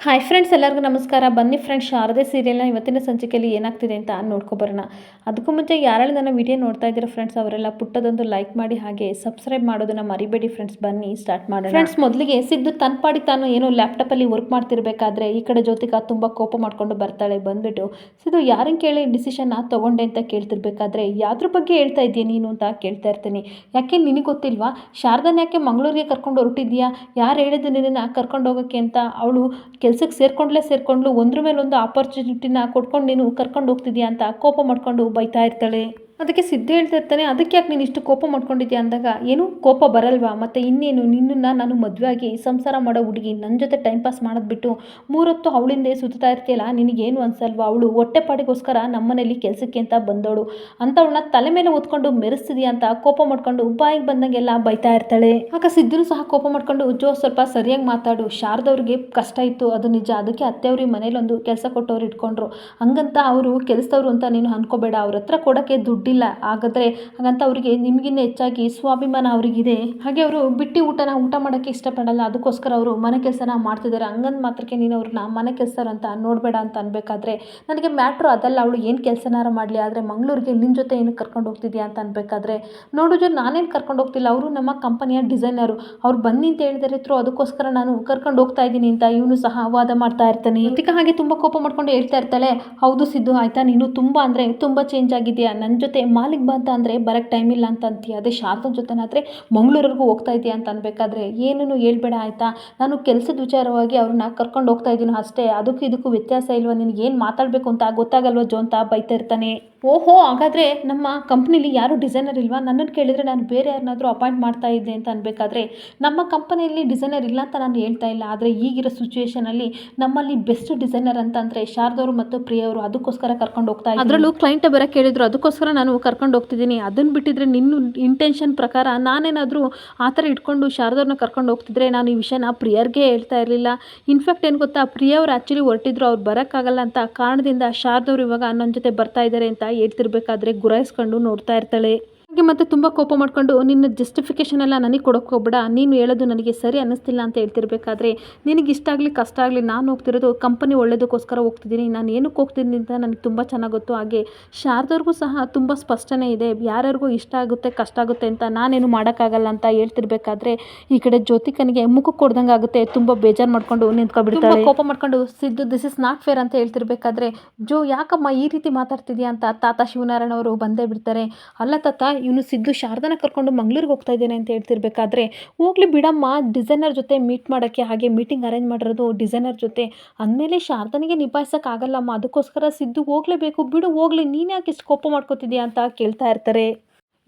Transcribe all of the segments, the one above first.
Hi friends ಎಲ್ಲರಿಗೂ ನಮಸ್ಕಾರ. ಬನ್ನಿ ಫ್ರೆಂಡ್ಸ್ ಶಾರದೆ ಸೀರಿಯಲ್ನ ಇವತ್ತಿನ ಸಂಚಿಕೆಯಲ್ಲಿ ಏನಾಗ್ತಿದೆ ಅಂತ ನೋಡ್ಕೊಬರೋಣ. ಅದಕ್ಕೂ ಮುಂಚೆ ಯಾರಲ್ಲಿ ನನ್ನ ವಿಡಿಯೋ ನೋಡ್ತಾ ಇದ್ದೀರಾ ಫ್ರೆಂಡ್ಸ್ ಅವರೆಲ್ಲ ಪುಟ್ಟದೊಂದು ಲೈಕ್ ಮಾಡಿ ಹಾಗೆ ಸಬ್ಸ್ಕ್ರೈಬ್ ಮಾಡೋದನ್ನ ಮರಿಬೇಡಿ ಫ್ರೆಂಡ್ಸ್ ಬನ್ನಿ ಸ್ಟಾರ್ಟ್ ಮಾಡೋಣ. ಫ್ರೆಂಡ್ಸ್ ಮೊದಲಿಗೆ ಸಿದ್ದು ತನ್ನ ಪಾಡಿ ತಾನು ಏನೋ ಲ್ಯಾಪ್ಟಾಪಲ್ಲಿ ವರ್ಕ್ ಮಾಡ್ತಿರ್ಬೇಕಾದ್ರೆ ಈ ಕಡೆ ಜ್ಯೋತಿಕಾ ತುಂಬ ಕೋಪ ಮಾಡ್ಕೊಂಡು ಬರ್ತಾಳೆ ಬಂದ್ಬಿಟ್ಟು. ಸಿದ್ದು ಯಾರನ್ನ ಕೇಳಿ ಡಿಸಿಷನ್ನ ತಗೊಂಡೆ ಅಂತ ಕೇಳ್ತಿರ್ಬೇಕಾದ್ರೆ ಯಾವ್ದ್ರ ಬಗ್ಗೆ ಹೇಳ್ತಾ ಇದೆಯಾ ನೀನು ಅಂತ ಕೇಳ್ತಾ ಇರ್ತೀನಿ. ಯಾಕೆ ನಿನಗೆ ಗೊತ್ತಿಲ್ವಾ? ಶಾರದನ್ ಯಾಕೆ ಮಂಗಳೂರಿಗೆ ಕರ್ಕೊಂಡು ಹೊರಟಿದ್ಯಾ ಯಾರು ಹೇಳಿದ್ದು ನಿನ್ನ ಕರ್ಕೊಂಡು ಹೋಗೋಕ್ಕೆ ಅಂತ ಅವಳು ಕೆಲ್ಸಕ್ಕೆ ಸೇರ್ಕೊಂಡ್ಲೇ ಸೇರ್ಕೊಂಡ್ಲು, ಒಂದ್ರ ಮೇಲೆ ಒಂದು ಆಪರ್ಚುನಿಟಿನ ಕೊಟ್ಕೊಂಡು ನೀನು ಕರ್ಕೊಂಡು ಹೋಗ್ತಿದ್ಯಾ ಅಂತ ಕೋಪ ಮಾಡ್ಕೊಂಡು ಬೈತಾ ಇರ್ತಾಳೆ. ಅದಕ್ಕೆ ಸಿದ್ಧ ಹೇಳ್ತಾ ಇರ್ತಾನೆ ಅದಕ್ಕೆ ಯಾಕೆ ನೀನು ಇಷ್ಟು ಕೋಪ ಮಾಡ್ಕೊಂಡಿದ್ಯಾ ಅಂದಾಗ, ಏನು? ಕೋಪ ಬರಲ್ವಾ? ಮತ್ತು ಇನ್ನೇನು? ನಿನ್ನನ್ನು ನಾನು ಮದುವೆ ಆಗಿ ಸಂಸಾರ ಮಾಡೋ ಹುಡುಗಿ ನನ್ನ ಜೊತೆ ಟೈಮ್ ಪಾಸ್ ಮಾಡೋದು ಬಿಟ್ಟು ಮೂರೊತ್ತು ಅವಳಿಂದೇ ಸುತ್ತಾ ಇರ್ತೀಯಲ್ಲ, ನಿನಗೇನು ಅನ್ಸಲ್ವಾ? ಅವಳು ಹೊಟ್ಟೆಪಾಡಿಗೋಸ್ಕರ ನಮ್ಮನೇಲಿ ಕೆಲಸಕ್ಕೆ ಅಂತ ಬಂದವಳು. ಅಂಥವಳನ್ನ ತಲೆ ಮೇಲೆ ಓದ್ಕೊಂಡು ಮೆರೆಸ್ತಿದ್ಯಾ ಅಂತ ಕೋಪ ಮಾಡ್ಕೊಂಡು ಬಾಯಿಗೆ ಬಂದಂಗೆಲ್ಲ ಬೈತಾ ಇರ್ತಾಳೆ. ಆಗ ಸಿದ್ಧನು ಸಹ ಕೋಪ ಮಾಡ್ಕೊಂಡು, ಜೋ, ಸ್ವಲ್ಪ ಸರಿಯಾಗಿ ಮಾತಾಡು. ಶಾರದವ್ರಿಗೆ ಕಷ್ಟ ಇತ್ತು. ಅದು ನಿಜ. ಅದಕ್ಕೆ ಅತ್ತೆಯವ್ರಿಗೆ ಮನೇಲಿ ಒಂದು ಕೆಲಸ ಕೊಟ್ಟವ್ರು ಇಟ್ಕೊಂಡ್ರು. ಹಂಗಂತ ಅವರು ಕೆಲಸದವ್ರು ಅಂತ ನೀನು ಅನ್ಕೋಬೇಡ. ಅವ್ರ ಹತ್ರ ಕೊಡೋಕ್ಕೆ ದುಡ್ಡಿಲ್ಲ ಹಾಗಾದ್ರೆ ಹಾಗಂತ ಅವರಿಗೆ ನಿಮಗಿನ್ನ ಹೆಚ್ಚಾಗಿ ಸ್ವಾಭಿಮಾನ ಅವರಿಗಿದೆ. ಹಾಗೆ ಅವರು ಬಿಟ್ಟು ಊಟನ ಊಟ ಮಾಡೋಕ್ಕೆ ಇಷ್ಟಪಡಲ್ಲ. ಅದಕ್ಕೋಸ್ಕರ ಅವರು ಮನೆ ಕೆಲಸನ ಮಾಡ್ತಿದ್ದಾರೆ. ಹಂಗಂದು ಮಾತ್ರಕ್ಕೆ ನೀನು ಅವ್ರನ್ನ ಮನೆ ಕೆಲಸರು ಅಂತ ನೋಡಬೇಡ ಅಂತ ಅನ್ಬೇಕಾದ್ರೆ ನನಗೆ ಮ್ಯಾಟ್ರು ಅದಲ್ಲ. ಅವಳು ಏನು ಕೆಲಸನಾರ ಮಾಡಲಿ. ಆದರೆ ಮಂಗಳೂರಿಗೆ ನಿನ್ನ ಜೊತೆ ಏನು ಕರ್ಕೊಂಡು ಹೋಗ್ತಿದ್ಯಾ ಅಂತ ಅನ್ಬೇಕಾದ್ರೆ ನೋಡಿದ್ರೆ ನಾನೇನು ಕರ್ಕೊಂಡು ಹೋಗ್ತಿಲ್ಲ. ಅವರು ನಮ್ಮ ಕಂಪನಿಯ ಡಿಸೈನರು ಅವ್ರು ಬನ್ನಿ ಅಂತ ಹೇಳಿದರೆ ಇದ್ರು ಅದಕ್ಕೋಸ್ಕರ ನಾನು ಕರ್ಕೊಂಡು ಹೋಗ್ತಾ ಇದ್ದೀನಿ ಅಂತ ಇವನು ಸಹ ವಾದ ಮಾಡ್ತಾ ಇರ್ತಾನೆ. ಅದಕ್ಕೆ ಹಾಗೆ ತುಂಬ ಕೋಪ ಮಾಡ್ಕೊಂಡು ಹೇಳ್ತಾ ಇರ್ತಾಳೆ. ಹೌದು ಸಿದ್ದು, ಆಯ್ತಾ? ನೀನು ತುಂಬ ಅಂದರೆ ತುಂಬ ಚೇಂಜ್ ಆಗಿದೆಯಾ? ನನ್ನ ಜೊತೆ ಮಾಲಿಕ್ ಬಾ ಅಂತ ಅಂದರೆ ಬರೋಕ್ಕೆ ಟೈಮ್ ಇಲ್ಲ ಅಂತ ಅಂತೀಯ? ಅದೇ ಶಾರದನ ಜೊತೆನಾದರೆ ಮಂಗಳೂರಿಗೂ ಹೋಗ್ತಾ ಇದೆಯಾ ಅಂತ ಅನ್ಬೇಕಾದ್ರೆ ಏನೂ ಹೇಳ್ಬೇಡ ಆಯಿತಾ? ನಾನು ಕೆಲಸದ ವಿಚಾರವಾಗಿ ಅವ್ರನ್ನ ಕರ್ಕೊಂಡು ಹೋಗ್ತಾ ಇದ್ದೀನಿ ಅಷ್ಟೇ, ಅದಕ್ಕೂ ಇದಕ್ಕೂ ವ್ಯತ್ಯಾಸ ಇಲ್ವಾ? ನಿನಗೆ ಏನು ಮಾತಾಡಬೇಕು ಅಂತ ಗೊತ್ತಾಗಲ್ವ ಜೋ ಅಂತ ಬೈತಾ ಇರ್ತಾನೆ? ಓಹೋ, ಹಾಗಾದರೆ ನಮ್ಮ ಕಂಪ್ನಿಲಿ ಯಾರು ಡಿಸೈನರ್ ಇಲ್ವಾ? ನನ್ನನ್ನು ಕೇಳಿದರೆ ನಾನು ಬೇರೆ ಯಾರನ್ನಾದರೂ ಅಪಾಯಿಂಟ್ ಮಾಡ್ತಾ ಇದ್ದೆ ಅಂತ ಅನ್ಬೇಕಾದ್ರೆ ನಮ್ಮ ಕಂಪನಿಯಲ್ಲಿ ಡಿಸೈನರ್ ಇಲ್ಲ ಅಂತ ನಾನು ಹೇಳ್ತಾ ಇಲ್ಲ. ಆದರೆ ಈಗಿರೋ ಸಿಚುವೇಷನಲ್ಲಿ ನಮ್ಮಲ್ಲಿ ಬೆಸ್ಟ್ ಡಿಸೈನರ್ ಅಂತಂದರೆ ಶಾರದವರು ಮತ್ತು ಪ್ರಿಯವರು ಅದಕ್ಕೋಸ್ಕರ ಕರ್ಕೊಂಡು ಹೋಗ್ತಾ ಅದರಲ್ಲೂ ಕ್ಲೈಂಟ್ ಬರೋಕ್ಕೆ ಕೇಳಿದ್ರು ಅದಕ್ಕೋಸ್ಕರ ನಾನು ಕರ್ಕೊಂಡು ಹೋಗ್ತಿದ್ದೀನಿ. ಅದನ್ನು ಬಿಟ್ಟಿದ್ರೆ ನಿನ್ನ ಇಂಟೆನ್ಷನ್ ಪ್ರಕಾರ ನಾನೇನಾದರೂ ಆ ಥರ ಇಟ್ಕೊಂಡು ಶಾರದವ್ರನ್ನ ಕರ್ಕೊಂಡು ಹೋಗ್ತಿದ್ರೆ ನಾನು ಈ ವಿಷಯನ ಪ್ರಿಯರ್ಗೆ ಹೇಳ್ತಾ ಇರಲಿಲ್ಲ. ಇನ್ಫ್ಯಾಕ್ಟ್ ಏನು ಗೊತ್ತಾ ಪ್ರಿಯವ್ರು ಆ್ಯಕ್ಚುಲಿ ಹೊರಟಿದ್ರು, ಅವ್ರು ಬರೋಕ್ಕಾಗಲ್ಲ ಅಂತ ಕಾರಣದಿಂದ ಶಾರದವ್ರು ಇವಾಗ ನನ್ನ ಜೊತೆ ಬರ್ತಾ ಇದ್ದಾರೆ ಅಂತ ಹೇಳ್ತಿರ್ಬೇಕಾದ್ರೆ ಗುರಾಯಿಸ್ಕೊಂಡು ನೋಡ್ತಾ ಇರ್ತಾಳೆ. ಮತ್ತೆ ತುಂಬ ಕೋಪ ಮಾಡಿಕೊಂಡು ನಿನ್ನ ಜಸ್ಟಿಫಿಕೇಷನ್ ಎಲ್ಲ ನನಗೆ ಕೊಡೋಕೆ ಹೋಗ್ಬೇಡ. ನೀನು ಹೇಳೋದು ನನಗೆ ಸರಿ ಅನ್ನಿಸ್ತಿಲ್ಲ ಅಂತ ಹೇಳ್ತಿರ್ಬೇಕಾದ್ರೆ ನಿನಗೆ ಇಷ್ಟ ಆಗಲಿ ಕಷ್ಟ ಆಗಲಿ ನಾನು ಹೋಗ್ತಿರೋದು ಕಂಪನಿ ಒಳ್ಳೇದಕ್ಕೋಸ್ಕರ ಹೋಗ್ತಿದ್ದೀನಿ. ನಾನು ಏನಕ್ಕೆ ಹೋಗ್ತಿದ್ದೀನಿ ಅಂತ ನನಗೆ ತುಂಬ ಚೆನ್ನಾಗಿ ಗೊತ್ತು. ಹಾಗೆ ಶಾರದವ್ರಿಗೂ ಸಹ ತುಂಬ ಸ್ಪಷ್ಟನೆ ಇದೆ. ಯಾರ್ಯಾರಿಗೂ ಇಷ್ಟ ಆಗುತ್ತೆ, ಕಷ್ಟ ಆಗುತ್ತೆ ಅಂತ ನಾನೇನು ಮಾಡೋಕ್ಕಾಗಲ್ಲ ಅಂತ ಹೇಳ್ತಿರ್ಬೇಕಾದ್ರೆ ಈ ಕಡೆ ಜ್ಯೋತಿಕನಿಗೆ ಮುಖ ಕೊಡ್ದಂಗೆ ಆಗುತ್ತೆ. ತುಂಬ ಬೇಜಾರು ಮಾಡಿಕೊಂಡು ನಿಂತ್ಕೊಬಿಡ್ತಾಳೆ. ಕೋಪ ಮಾಡ್ಕೊಂಡು Siddu this is not fair ಅಂತ ಹೇಳ್ತಿರ್ಬೇಕಾದ್ರೆ, ಜೋ, ಯಾಕಮ್ಮ ಈ ರೀತಿ ಮಾತಾಡ್ತಿದ್ಯಾ? ಅಂತ ತಾತ ಶಿವನಾರಾಯಣ ಅವರು ಬಂದೇ ಬಿಡ್ತಾರೆ. ಅಲ್ಲ ತಾತ ಇವನು ಸಿದ್ದು ಶಾರದನ ಕರ್ಕೊಂಡು ಮಂಗ್ಳೂರಿಗೆ ಹೋಗ್ತಾ ಇದ್ದೇನೆ ಅಂತ ಹೇಳ್ತಿರ್ಬೇಕಾದ್ರೆ, ಹೋಗ್ಲಿ ಬಿಡಮ್ಮ ಡಿಸೈನರ್ ಜೊತೆ ಮೀಟ್ ಮಾಡೋಕ್ಕೆ ಹಾಗೆ ಮೀಟಿಂಗ್ ಅರೇಂಜ್ ಮಾಡಿರೋದು ಡಿಸೈನರ್ ಜೊತೆ. ಅಂದಮೇಲೆ ಶಾರದನಿಗೆ ನಿಭಾಯಿಸೋಕ್ಕಾಗಲ್ಲಮ್ಮ, ಅದಕ್ಕೋಸ್ಕರ ಸಿದ್ದು ಹೋಗಲೇಬೇಕು, ಬಿಡು ಹೋಗ್ಲಿ, ನೀನು ಯಾಕೆ ಇಷ್ಟು ಕೋಪ ಮಾಡ್ಕೋತಿದ್ಯಾ ಅಂತ ಕೇಳ್ತಾ ಇರ್ತಾರೆ.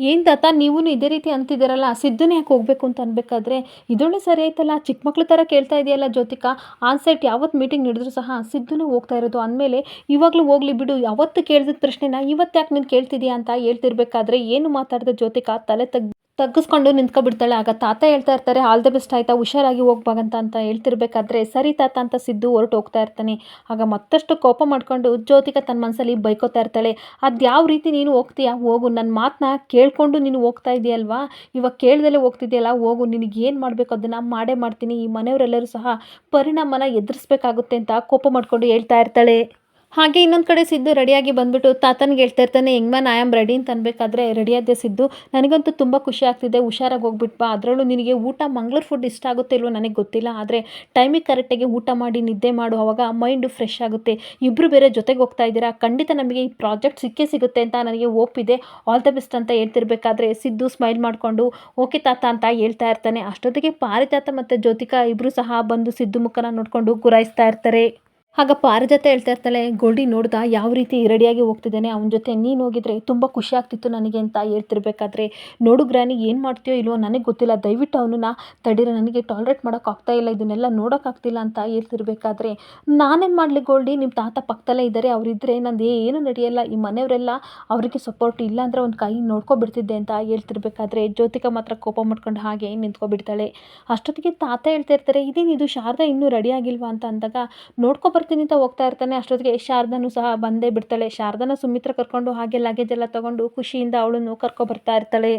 ಏನು ತಾತ ನೀವು ಇದೇ ರೀತಿ ಅಂತಿದ್ದೀರಲ್ಲ? ಸಿದ್ಧನೇ ಯಾಕೆ ಹೋಗಬೇಕು ಅಂತ ಅನ್ಬೇಕಾದ್ರೆ, ಇದೊಳ್ಳೆ ಸರಿ ಆಯ್ತಲ್ಲ? ಚಿಕ್ಕ ಮಕ್ಳ ಥರ ಕೇಳ್ತಾ ಇದೆಯಲ್ಲ ಜ್ಯೋತಿಕಾ? ಆನ್ ಸೈಟ್ ಯಾವತ್ತು ಮೀಟಿಂಗ್ ನಡೆದ್ರು ಸಹ ಸಿದ್ಧನೇ ಹೋಗ್ತಾ ಇರೋದು. ಅಂದಮೇಲೆ ಇವಾಗಲೂ ಹೋಗ್ಲಿ ಬಿಡು, ಯಾವತ್ತು ಕೇಳಿದ ಪ್ರಶ್ನೆನ ಇವತ್ತು ಯಾಕೆ ನೀನು ಕೇಳ್ತಿದ್ಯಾ ಅಂತ ಹೇಳ್ತಿರ್ಬೇಕಾದ್ರೆ ಏನು ಮಾತಾಡಿದ ಜ್ಯೋತಿಕಾ? ತಲೆ ತಗ್ ತಗ್ಗಿಸ್ಕೊಂಡು ನಿಂತ್ಕೊಬಿಡ್ತಾಳೆ. ಆಗ ತಾತ ಹೇಳ್ತಾ ಇರ್ತಾರೆ ಆಲ್ ದ ಬೆಸ್ಟ್ ಆಯ್ತಾ, ಹುಷಾರಾಗಿ ಹೋಗ್ಬಾಗಂತ ಅಂತ ಹೇಳ್ತಿರ್ಬೇಕಾದ್ರೆ ಸರಿ ತಾತ ಅಂತ ಸಿದ್ದು ಹೊರಟು ಹೋಗ್ತಾ ಇರ್ತಾನೆ. ಆಗ ಮತ್ತಷ್ಟು ಕೋಪ ಮಾಡ್ಕೊಂಡು ಜ್ಯೋತಿಕ ತನ್ನ ಮನಸ್ಸಲ್ಲಿ ಬೈಕೋತಾ ಇರ್ತಾಳೆ. ಅದು ಯಾವ ರೀತಿ ನೀನು ಹೋಗ್ತೀಯಾ? ಹೋಗು ನನ್ನ ಮಾತನ್ನ ಕೇಳಿಕೊಂಡು ನೀನು ಹೋಗ್ತಾ ಇದೆಯಲ್ವಾ? ಇವಾಗ ಕೇಳ್ದಲೇ ಹೋಗ್ತಿದೆಯಲ್ಲ, ಹೋಗು, ನಿನಗೆ ಏನು ಮಾಡಬೇಕು ಅದನ್ನು ಮಾಡೇ ಮಾಡ್ತೀನಿ. ಈ ಮನೆಯವರೆಲ್ಲರೂ ಸಹ ಪರಿಣಾಮನ ಎದುರಿಸ್ಬೇಕಾಗುತ್ತೆ ಅಂತ ಕೋಪ ಮಾಡಿಕೊಂಡು ಹೇಳ್ತಾ ಇರ್ತಾಳೆ. ಹಾಗೆ ಇನ್ನೊಂದು ಕಡೆ ಸಿದ್ದು ರೆಡಿಯಾಗಿ ಬಂದ್ಬಿಟ್ಟು ತಾತನಿಗೆ ಹೇಳ್ತಾ ಇರ್ತಾನೆ ಹೆಂಗ್ಮ್ಯಾನ್ ಐ ಆಮ್ ರೆಡಿ ಅಂತ ಅನ್ಬೇಕಾದ್ರೆ ರೆಡಿಯಾದೆ ಸಿದ್ದು? ನನಗಂತೂ ತುಂಬ ಖುಷಿ ಆಗ್ತಿದೆ, ಹುಷಾರಾಗಿ ಹೋಗ್ಬಿಟ್ಪ ಅದರಲ್ಲೂ ನಿನಗೆ ಊಟ ಮಂಗ್ಳೂರು ಫುಡ್ ಇಷ್ಟ ಆಗುತ್ತೆ ಇಲ್ವೋ ನನಗೆ ಗೊತ್ತಿಲ್ಲ, ಆದರೆ ಟೈಮಿಗೆ ಕರೆಕ್ಟಾಗಿ ಊಟ ಮಾಡಿ ನಿದ್ದೆ ಮಾಡು, ಅವಾಗ ಮೈಂಡು ಫ್ರೆಶ್ ಆಗುತ್ತೆ. ಇಬ್ಬರು ಬೇರೆ ಜೊತೆಗೆ ಹೋಗ್ತಾ ಇದ್ದೀರಾ? ಖಂಡಿತ ನಮಗೆ ಈ ಪ್ರಾಜೆಕ್ಟ್ ಸಿಕ್ಕೇ ಸಿಗುತ್ತೆ ಅಂತ ನನಗೆ ಒಪ್ಪಿದೆ ಆಲ್ ದ ಬೆಸ್ಟ್ ಅಂತ ಹೇಳ್ತಿರ್ಬೇಕಾದ್ರೆ ಸಿದ್ದು ಸ್ಮೈಲ್ ಮಾಡಿಕೊಂಡು, ಓಕೆ ತಾತ ಅಂತ ಹೇಳ್ತಾ ಇರ್ತಾನೆ. ಅಷ್ಟೊತ್ತಿಗೆ ಪಾರಿತಾತ ಮತ್ತು ಜ್ಯೋತಿಕಾ ಇಬ್ಬರು ಸಹ ಬಂದು ಸಿದ್ದು ಮುಖನ ನೋಡಿಕೊಂಡು ಗುರಾಯಿಸ್ತಾ ಇರ್ತಾರೆ. ಆಗ ಪಾರಿಜಾತ ಹೇಳ್ತಾ ಇರ್ತಾಳೆ, ಗೋಲ್ಡಿ ನೋಡ್ದ? ಯಾವ ರೀತಿ ರೆಡಿಯಾಗಿ ಹೋಗ್ತಿದ್ದಾನೆ? ಅವನ ಜೊತೆ ನೀನು ಹೋಗಿದ್ರೆ ತುಂಬ ಖುಷಿ ಆಗ್ತಿತ್ತು ನನಗೆ ಅಂತ ಹೇಳ್ತಿರ್ಬೇಕಾದ್ರೆ. ನೋಡು ಗ್ರಾನಿ ಏನು ಮಾಡ್ತೀಯೋ ಇಲ್ವೋ ನನಗೆ ಗೊತ್ತಿಲ್ಲ. ದಯವಿಟ್ಟು ಅವನನ್ನ ತಡೀರ, ನನಗೆ ಟಾಲ್ರೇಟ್ ಮಾಡೋಕ್ಕಾಗ್ತಾ ಇಲ್ಲ. ಇದನ್ನೆಲ್ಲ ನೋಡೋಕ್ಕಾಗ್ತಿಲ್ಲ ಅಂತ ಹೇಳ್ತಿರ್ಬೇಕಾದ್ರೆ, ನಾನೇನು ಮಾಡಲಿ ಗೋಲ್ಡಿ? ನಿಮ್ಮ ತಾತ ಪಕ್ಕದಲ್ಲೇ ಇದ್ದಾರೆ ಅವರಿದ್ದರೆ ನಂದು ಏನು ನಡೆಯಲ್ಲ. ಈ ಮನೆಯವರೆಲ್ಲ ಅವರಿಗೆ ಸಪೋರ್ಟ್ ಇಲ್ಲ ಅಂದರೆ ಒಂದು ಕೈ ನೋಡ್ಕೊಬಿಡ್ತಿದ್ದೆ ಅಂತ ಹೇಳ್ತಿರ್ಬೇಕಾದ್ರೆ, ಜ್ಯೋತಿಕ ಮಾತ್ರ ಕೋಪ ಮಾಡ್ಕೊಂಡು ಹಾಗೆ ನಿಂತ್ಕೊಬಿಡ್ತಾಳೆ. ಅಷ್ಟೊತ್ತಿಗೆ ತಾತ ಹೇಳ್ತಾ ಇರ್ತಾರೆ ಇದೇನಿದು ಶಾರದಾ ಇನ್ನೂ ರೆಡಿ ಆಗಿಲ್ವಾ? ಅಂತ ಅಂದಾಗ, ನೋಡ್ಕೊ ಬರ್ತೀನಿ ಅಂತ ಹೋಗ್ತಾ ಇರ್ತಾನೆ. ಅಷ್ಟೊತ್ತಿಗೆ ಶಾರದನು ಸಹ ಬಂದೇ ಬಿಡ್ತಾಳೆ. ಶಾರದನ ಸುಮಿತ್ರ ಕರ್ಕೊಂಡು ಹಾಗೆ ಲಗೇಜ್ ಎಲ್ಲ ತಗೊಂಡು ಖುಷಿಯಿಂದ ಅವಳನ್ನು ಕರ್ಕೊಂಡು ಬರ್ತಾ ಇರ್ತಾಳೆ.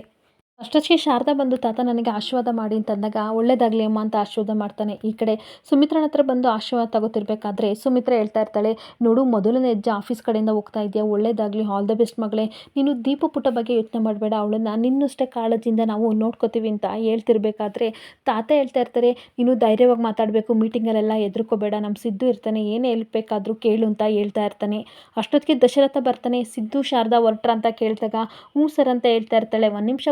ಅಷ್ಟೊತ್ತಿಗೆ ಶಾರದಾ ಬಂದು, ತಾತ ನನಗೆ ಆಶೀರ್ವಾದ ಮಾಡಿ ಅಂತಂದಾಗ ಒಳ್ಳೇದಾಗಲಿ ಅಮ್ಮ ಅಂತ ಆಶೀರ್ವಾದ ಮಾಡ್ತಾನೆ. ಈ ಕಡೆ ಸುಮಿತ್ರನ ಹತ್ರ ಬಂದು ಆಶೀರ್ವಾದ ತಗೋತಿರ್ಬೇಕಾದ್ರೆ, ಸುಮಿತ್ರ ಹೇಳ್ತಾ ಇರ್ತಾಳೆ, ನೋಡು, ಮೊದಲನೇ ಹೆಜ್ಜೆ ಆಫೀಸ್ ಕಡೆಯಿಂದ ಹೋಗ್ತಾ ಇದೆಯಾ ಒಳ್ಳೇದಾಗಲಿ ಆಲ್ ದ ಬೆಸ್ಟ್ ಮಗಳೇ. ನೀನು ದೀಪ ಪುಟ್ಟ ಬಗ್ಗೆ ಯೋಚನೆ ಮಾಡಬೇಡ, ಅವಳನ್ನ ನಿನ್ನಷ್ಟೇ ಕಾಳಜಿಯಿಂದ ನಾವು ನೋಡ್ಕೋತೀವಿ ಅಂತ ಹೇಳ್ತಿರ್ಬೇಕಾದ್ರೆ, ತಾತ ಹೇಳ್ತಾ ಇರ್ತಾರೆ, ನೀನು ಧೈರ್ಯವಾಗಿ ಮಾತಾಡಬೇಕು, ಮೀಟಿಂಗಲ್ಲೆಲ್ಲ ಎದುರ್ಕೋಬೇಡ ನಮ್ಮ ಸಿದ್ದು ಇರ್ತಾನೆ, ಏನು ಹೇಳ್ಬೇಕಾದ್ರೂ ಬೇಕಾದರೂ ಕೇಳು ಅಂತ ಹೇಳ್ತಾ ಇರ್ತಾನೆ. ಅಷ್ಟೊತ್ತಿಗೆ ದಶರಥ ಬರ್ತಾನೆ, ಸಿದ್ದು, ಶಾರದಾ ಹೊರಟ್ರ ಅಂತ ಕೇಳಿದಾಗ, ಹ್ಞೂ ಸರ್ ಅಂತ ಹೇಳ್ತಾ ಇರ್ತಾಳೆ. ಒಂದು ನಿಮಿಷ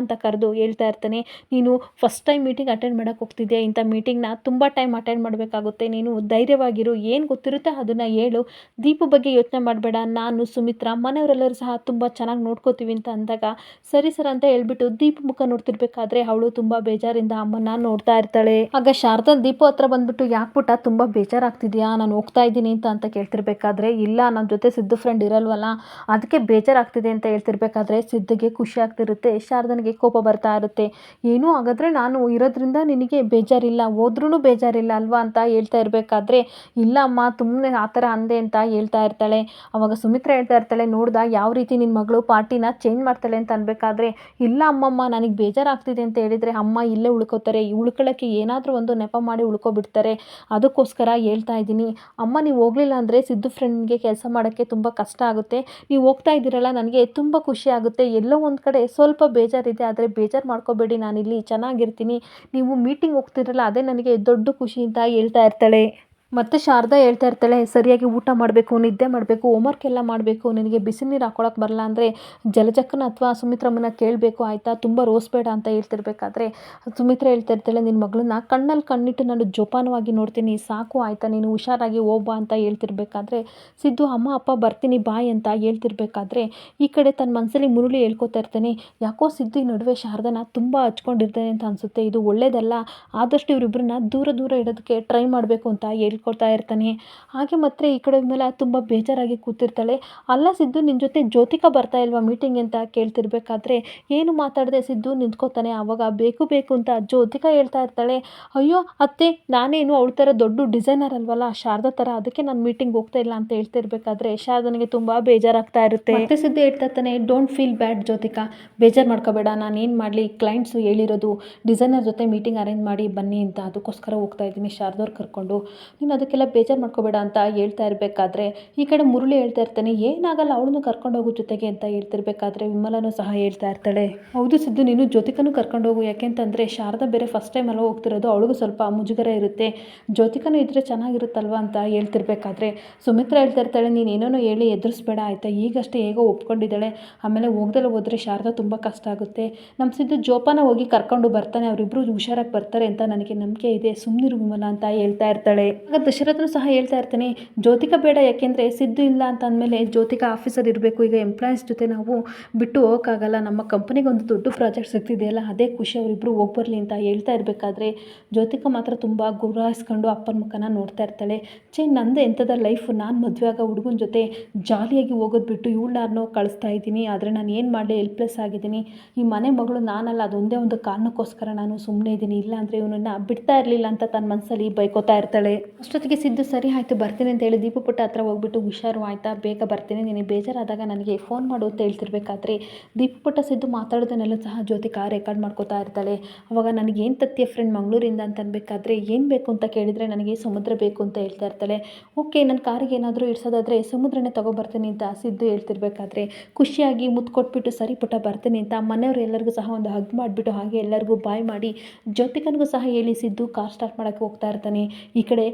ಅಂತ ಕರೆದು ಹೇಳ್ತಾ ಇರ್ತಾನೆ, ನೀನು ಫಸ್ಟ್ ಟೈಮ್ ಮೀಟಿಂಗ್ ಅಟೆಂಡ್ ಮಾಡೋಕ್ಕೆ ಹೋಗ್ತಿದ್ಯಾ? ಇಂಥ ಮೀಟಿಂಗ್ನ ತುಂಬ ಟೈಮ್ ಅಟೆಂಡ್ ಮಾಡಬೇಕಾಗುತ್ತೆ. ನೀನು ಧೈರ್ಯವಾಗಿರು, ಏನು ಗೊತ್ತಿರುತ್ತೆ ಅದನ್ನು ಹೇಳು. ದೀಪ ಬಗ್ಗೆ ಯೋಚನೆ ಮಾಡಬೇಡ. ನಾನು, ಸುಮಿತ್ರ, ಮನೆಯವರೆಲ್ಲರೂ ಸಹ ತುಂಬ ಚೆನ್ನಾಗಿ ನೋಡ್ಕೋತೀವಿ ಅಂತ ಅಂದಾಗ, ಸರಿ ಸರ್ ಅಂತ ಹೇಳ್ಬಿಟ್ಟು ದೀಪ ಮುಖ ನೋಡ್ತಿರ್ಬೇಕಾದ್ರೆ ಅವಳು ತುಂಬ ಬೇಜಾರಿಂದ ಅಮ್ಮನ ನೋಡ್ತಾ ಇರ್ತಾಳೆ. ಆಗ ಶಾರದಾ ದೀಪ ಹತ್ರ ಬಂದ್ಬಿಟ್ಟು, ಯಾಕೆ ಪುಟ್ಟ, ತುಂಬ ಬೇಜಾರಾಗ್ತಿದ್ಯಾ? ನಾನು ಹೋಗ್ತಾ ಇದ್ದೀನಿ ಅಂತ ಅಂತ ಕೇಳ್ತಿರ್ಬೇಕಾದ್ರೆ, ಇಲ್ಲ ನನ್ನ ಜೊತೆ ಸಿದ್ದು ಫ್ರೆಂಡ್ ಇರಲ್ವಲ್ಲ, ಅದಕ್ಕೆ ಬೇಜಾರಾಗ್ತಿದೆ ಅಂತ ಹೇಳ್ತಿರ್ಬೇಕಾದ್ರೆ ಸಿದ್ದುಗೆ ಖುಷಿ ಆಗ್ತಿರುತ್ತೆ. ಶಾರದನಿಗೆ ಕೋಪ ಬರ್ತಾ ಇರುತ್ತೆ. ಏನೂ ಹಾಗಾದ್ರೆ ನಾನು ಇರೋದ್ರಿಂದ ನಿನಗೆ ಬೇಜಾರಿಲ್ಲ ಹೋದ್ರೂ ಬೇಜಾರಿಲ್ಲ ಅಲ್ವಾ ಅಂತ ಹೇಳ್ತಾ ಇರಬೇಕಾದ್ರೆ, ಇಲ್ಲ ಅಮ್ಮ ತುಂಬ ಆ ಥರ ಅಂದೆ ಅಂತ ಹೇಳ್ತಾ ಇರ್ತಾಳೆ. ಅವಾಗ ಸುಮಿತ್ರ ಹೇಳ್ತಾ ಇರ್ತಾಳೆ, ನೋಡ್ದ ಯಾವ ರೀತಿ ನಿನ್ನ ಮಗಳು ಪಾರ್ಟಿನ ಚೇಂಜ್ ಮಾಡ್ತಾಳೆ ಅಂತ ಅನ್ಬೇಕಾದ್ರೆ, ಇಲ್ಲ ಅಮ್ಮಮ್ಮ, ನನಗೆ ಬೇಜಾರಾಗ್ತಿದೆ ಅಂತ ಹೇಳಿದರೆ ಅಮ್ಮ ಇಲ್ಲೇ ಉಳ್ಕೋತಾರೆ. ಉಳ್ಕೊಳ್ಳೋಕ್ಕೆ ಏನಾದರೂ ಒಂದು ನೆಪ ಮಾಡಿ ಉಳ್ಕೊಬಿಡ್ತಾರೆ. ಅದಕ್ಕೋಸ್ಕರ ಹೇಳ್ತಾ ಇದ್ದೀನಿ. ಅಮ್ಮ, ನೀವು ಹೋಗಲಿಲ್ಲ ಅಂದರೆ ಸಿದ್ದು ಫ್ರೆಂಡ್ಗೆ ಕೆಲಸ ಮಾಡೋಕ್ಕೆ ತುಂಬ ಕಷ್ಟ ಆಗುತ್ತೆ. ನೀವು ಹೋಗ್ತಾ ಇದ್ದೀರಲ್ಲ, ನನಗೆ ತುಂಬ ಖುಷಿ ಆಗುತ್ತೆ. ಎಲ್ಲೋ ಒಂದು ಕಡೆ ಸ್ವಲ್ಪ ಬೇಜಾರಿದೆ. ಆದರೆ ಬೇಜಾರು ಮಾಡ್ಕೋಬೇಡಿ, ನಾನಿಲ್ಲಿ ಚೆನ್ನಾಗಿರ್ತೀನಿ. ನೀವು ಮೀಟಿಂಗ್ ಹೋಗ್ತಿರಲ್ಲ ಅದೇ ನನಗೆ ದೊಡ್ಡ ಖುಷಿ ಅಂತ ಹೇಳ್ತಾ ಇರ್ತಾಳೆ. ಮತ್ತು ಶಾರದಾ ಹೇಳ್ತಾ ಇರ್ತಾಳೆ, ಸರಿಯಾಗಿ ಊಟ ಮಾಡಬೇಕು, ನಿದ್ದೆ ಮಾಡಬೇಕು ಹೋಮ್ವರ್ಕ್ ಎಲ್ಲ ಮಾಡಬೇಕು, ನಿನಗೆ ಬಿಸಿ ನೀರು ಹಾಕೊಳಕ್ಕೆ ಬರಲ್ಲ ಅಂದರೆ ಜಲಜಕ್ಕನ ಅಥವಾ ಸುಮಿತ್ರಮ್ಮನ ಕೇಳಬೇಕು, ಆಯಿತಾ? ತುಂಬ ರೋಸ್ಬೇಡ ಅಂತ ಹೇಳ್ತಿರ್ಬೇಕಾದ್ರೆ ಸುಮಿತ್ರ ಹೇಳ್ತಾ ಇರ್ತಾಳೆ ನಿನ್ನ ಮಗಳನ್ನ ಕಣ್ಣಲ್ಲಿ ಕಣ್ಣಿಟ್ಟು ನಾನು ಜೋಪಾನವಾಗಿ ನೋಡ್ತೀನಿ, ಸಾಕು ಆಯಿತಾ? ನೀನು ಹುಷಾರಾಗಿ ಹೋಗ್ಬಾ ಅಂತ ಹೇಳ್ತಿರ್ಬೇಕಾದ್ರೆ ಸಿದ್ದು, ಅಮ್ಮ, ಅಪ್ಪ, ಬರ್ತೀನಿ, ಬಾಯ್ ಅಂತ ಹೇಳ್ತಿರ್ಬೇಕಾದ್ರೆ ಈ ಕಡೆ ತನ್ನ ಮನಸ್ಸಲ್ಲಿ ಮುರುಳಿ ಹೇಳ್ಕೊತಾ ಇರ್ತಾನೆ, ಯಾಕೋ ಸಿದ್ದು ಈ ನಡುವೆ ಶಾರದನ ತುಂಬ ಹಚ್ಕೊಂಡಿರ್ತಾನೆ ಅಂತ ಅನಿಸುತ್ತೆ, ಇದು ಒಳ್ಳೇದಲ್ಲ, ಆದಷ್ಟು ಇವರಿಬ್ಬರನ್ನ ದೂರ ದೂರ ಇಡೋದಕ್ಕೆ ಟ್ರೈ ಮಾಡಬೇಕು ಅಂತ ಹೇಳ್ಕೊಡ್ತಾ ಇರ್ತಾನೆ. ಹಾಗೆ ಮತ್ತೆ ಈ ಕಡೆ ಮೇಲೆ ತುಂಬ ಬೇಜಾರಾಗಿ ಕೂತಿರ್ತಾಳೆ. ಅಲ್ಲ ಸಿದ್ದು ನಿನ್ನ ಜೊತೆ ಜ್ಯೋತಿಕಾ ಬರ್ತಾ ಇಲ್ವಾ ಮೀಟಿಂಗ್ ಅಂತ ಕೇಳ್ತಿರ್ಬೇಕಾದ್ರೆ? ಏನು ಮಾತಾಡದೆ ಸಿದ್ದು? ನಿಂತ್ಕೋತಾನೆ. ಆವಾಗ ಬೇಕು ಬೇಕು ಅಂತ ಜ್ಯೋತಿಕಾ ಹೇಳ್ತಾ ಇರ್ತಾಳೆ. ಅಯ್ಯೋ ಅತ್ತೆ, ನಾನೇನು ಅವಳ ಥರ ದೊಡ್ಡ ಡಿಸೈನರ್ ಅಲ್ವಲ್ಲ? ಶಾರದಾ ಥರ. ಅದಕ್ಕೆ ನಾನು ಮೀಟಿಂಗ್ ಹೋಗ್ತಾ ಇಲ್ಲ ಅಂತ ಹೇಳ್ತಿರ್ಬೇಕಾದ್ರೆ ಶಾರದನಿಗೆ ತುಂಬ ಬೇಜಾರಾಗ್ತಾ ಇರುತ್ತೆ. ಮತ್ತೆ ಸಿದ್ದು ಹೇಳ್ತಾ ಇರ್ತಾನೆ ಡೋಂಟ್ ಫೀಲ್ ಬ್ಯಾಡ್ ಜ್ಯೋತಿಕಾ. ಬೇಜಾರು ಮಾಡ್ಕೋಬೇಡ. ನಾನು ಏನು ಮಾಡಲಿ? ಕ್ಲೈಂಟ್ಸು ಹೇಳಿರೋದು. ಡಿಸೈನರ್ ಜೊತೆ ಮೀಟಿಂಗ್ ಅರೇಂಜ್ ಮಾಡಿ ಬನ್ನಿ ಅಂತ. ಅದಕ್ಕೋಸ್ಕರ ಹೋಗ್ತಾ ಇದ್ದೀನಿ. ಶಾರದವ್ರು ಕರ್ಕೊಂಡು. ನೀನು ಅದಕ್ಕೆಲ್ಲ ಬೇಜಾರು ಮಾಡ್ಕೋಬೇಡ ಅಂತ ಹೇಳ್ತಾ ಇರಬೇಕಾದ್ರೆ ಈ ಕಡೆ ಮುರುಳಿ ಹೇಳ್ತಾ ಇರ್ತಾನೆ, ಏನಾಗಲ್ಲ ಅವಳನ್ನು ಕರ್ಕೊಂಡು ಹೋಗೋ ಜೊತೆಗೆ ಅಂತ ಹೇಳ್ತಿರ್ಬೇಕಾದ್ರೆ ವಿಮಲನೂ ಸಹ ಹೇಳ್ತಾ ಇರ್ತಾಳೆ. ಹೌದು ಸಿದ್ದು, ನೀನು ಜ್ಯೋತಿಕನೂ ಕರ್ಕೊಂಡು ಹೋಗು, ಯಾಕೆಂತಂದರೆ ಶಾರದಾ ಬೇರೆ ಫಸ್ಟ್ ಟೈಮ್ ಅಲ್ಲ ಹೋಗ್ತಿರೋದು, ಅವಳಿಗೂ ಸ್ವಲ್ಪ ಮುಜುಗರ ಇರುತ್ತೆ. ಜ್ಯೋತಿಕನೂ ಇದ್ದರೆ ಚೆನ್ನಾಗಿರುತ್ತಲ್ವ ಅಂತ ಹೇಳ್ತಿರ್ಬೇಕಾದ್ರೆ ಸುಮಿತ್ರ ಹೇಳ್ತಾ ಇರ್ತಾಳೆ, ನೀನು ಏನೇನೋ ಹೇಳಿ ಎದುರಿಸ್ಬೇಡ ಆಯಿತಾ, ಈಗಷ್ಟೇ ಹೇಗೋ ಒಪ್ಕೊಂಡಿದ್ದಾಳೆ. ಆಮೇಲೆ ಹೋಗ್ದಲ್ಲ ಹೋದರೆ ಶಾರದಾ ತುಂಬ ಕಷ್ಟ ಆಗುತ್ತೆ. ನಮ್ಮ ಸಿದ್ದು ಜೋಪಾನ ಹೋಗಿ ಕರ್ಕೊಂಡು ಬರ್ತಾನೆ ಅವರಿಬ್ಬರು ಹುಷಾರಾಗಿ ಬರ್ತಾರೆ ಅಂತ ನನಗೆ ನಂಬಿಕೆ ಇದೆ ಸುಮ್ಮನಿರು ವಿಮಲ ಅಂತ ಹೇಳ್ತಾ ಇರ್ತಾಳೆ. ದಶರಥನು ಸಹ ಹೇಳ್ತಾ ಇರ್ತಾನೆ, ಜ್ಯೋತಿಕ ಬೇಡ, ಯಾಕೆಂದರೆ ಸಿದ್ದು ಇಲ್ಲ ಅಂತ ಅಂದಮೇಲೆ ಜ್ಯೋತಿಕ ಆಫೀಸರ್ ಇರಬೇಕು. ಈಗ ಎಂಪ್ಲಾಯೀಸ್ ಜೊತೆ ನಾವು ಬಿಟ್ಟು ಹೋಗೋಕ್ಕಾಗಲ್ಲ. ನಮ್ಮ ಕಂಪನಿಗೆ ಒಂದು ದೊಡ್ಡ ಪ್ರಾಜೆಕ್ಟ್ ಸಿಗ್ತಿದೆಯಲ್ಲ, ಅದೇ ಖುಷಿ ಅವರಿಬ್ಬರು ಹೋಗ್ಬರ್ಲಿ ಬರಲಿ ಅಂತ ಹೇಳ್ತಾ ಇರಬೇಕಾದ್ರೆ ಜ್ಯೋತಿಕ ಮಾತ್ರ ತುಂಬ ಗುರಾಯಿಸ್ಕೊಂಡು ಅಪ್ಪನ ಮುಖನ ನೋಡ್ತಾ ಇರ್ತಾಳೆ. ಚೇ ನಂದು ಎಂಥದ ಲೈಫ್ ನಾನು ಮದುವೆ ಆಗೋ ಹುಡುಗನ ಜೊತೆ ಜಾಲಿಯಾಗಿ ಹೋಗೋದು ಬಿಟ್ಟು ಇವಳನ್ನಾರನ್ನೋ ಕಳಿಸ್ತಾ ಇದ್ದೀನಿ. ಆದರೆ ನಾನು ಏನು ಮಾಡಲಿ? ಹೆಲ್ಪ್ಲೆಸ್ ಆಗಿದ್ದೀನಿ. ಈ ಮನೆ ಮಗಳು ನಾನಲ್ಲ, ಅದೊಂದೇ ಒಂದು ಕಾರಣಕ್ಕೋಸ್ಕರ ನಾನು ಸುಮ್ಮನೆ ಇದ್ದೀನಿ. ಇಲ್ಲಾಂದರೆ ಇವನನ್ನು ಬಿಡ್ತಾ ಇರಲಿಲ್ಲ ಅಂತ ತನ್ನ ಮನಸ್ಸಲ್ಲಿ ಬೈಕೋತಾ ಇರ್ತಾಳೆ. ಅಷ್ಟೊತ್ತಿಗೆ ಸಿದ್ದು, ಸರಿ ಆಯಿತು, ಬರ್ತೀನಿ ಅಂತ ಹೇಳಿ ದೀಪ ಪುಟ್ಟ ಹತ್ರ ಹೋಗ್ಬಿಟ್ಟು, ಹುಷಾರು, ಆಯಿತಾ? ಬೇಗ ಬರ್ತೀನಿ. ನಿನಗೆ ಬೇಜಾರಾದಾಗ ನನಗೆ ಫೋನ್ ಮಾಡು ಅಂತ ಹೇಳ್ತಿರ್ಬೇಕಾದ್ರೆ ದೀಪ ಪುಟ್ಟ ಸಿದ್ದು ಮಾತಾಡೋದನ್ನೆಲ್ಲ ಸಹ ಜ್ಯೋತಿಕಾ ರೆಕಾರ್ಡ್ ಮಾಡ್ಕೋತಾ ಇರ್ತಾಳೆ. ಅವಾಗ ನನಗೆ ಏನು ತತ್ತಿಯ ಫ್ರೆಂಡ್ ಮಂಗಳೂರಿಂದ ಅಂತ ಅನ್ಬೇಕಾದ್ರೆ ಏನು ಬೇಕು ಅಂತ ಕೇಳಿದರೆ ನನಗೆ ಸಮುದ್ರ ಬೇಕು ಅಂತ ಹೇಳ್ತಾ ಇರ್ತಾಳೆ. ಓಕೆ ನನ್ನ ಕಾರಿಗೆ ಏನಾದರೂ ಇಡ್ಸೋದಾದರೆ ಸಮುದ್ರನೇ ತೊಗೊಬರ್ತೀನಿ ಅಂತ ಸಿದ್ದು ಹೇಳ್ತಿರ್ಬೇಕಾದ್ರೆ ಖುಷಿಯಾಗಿ ಮುತ್ತು ಕೊಟ್ಬಿಟ್ಟು ಸರಿ ಪುಟ್ಟ, ಬರ್ತೀನಿ ಅಂತ ಮನೆಯವರು ಎಲ್ಲರಿಗೂ ಸಹ ಒಂದು ಹಗ್ ಮಾಡಿಬಿಟ್ಟು, ಹಾಗೆ ಎಲ್ಲರಿಗೂ ಬಾಯ್ ಮಾಡಿ ಜ್ಯೋತಿಕನಿಗೂ ಸಹ ಹೇಳಿ ಸಿದ್ದು ಕಾರ್ ಸ್ಟಾರ್ಟ್ ಮಾಡೋಕ್ಕೆ ಹೋಗ್ತಾ ಇರ್ತಾನೆ. ಈ ಕಡೆ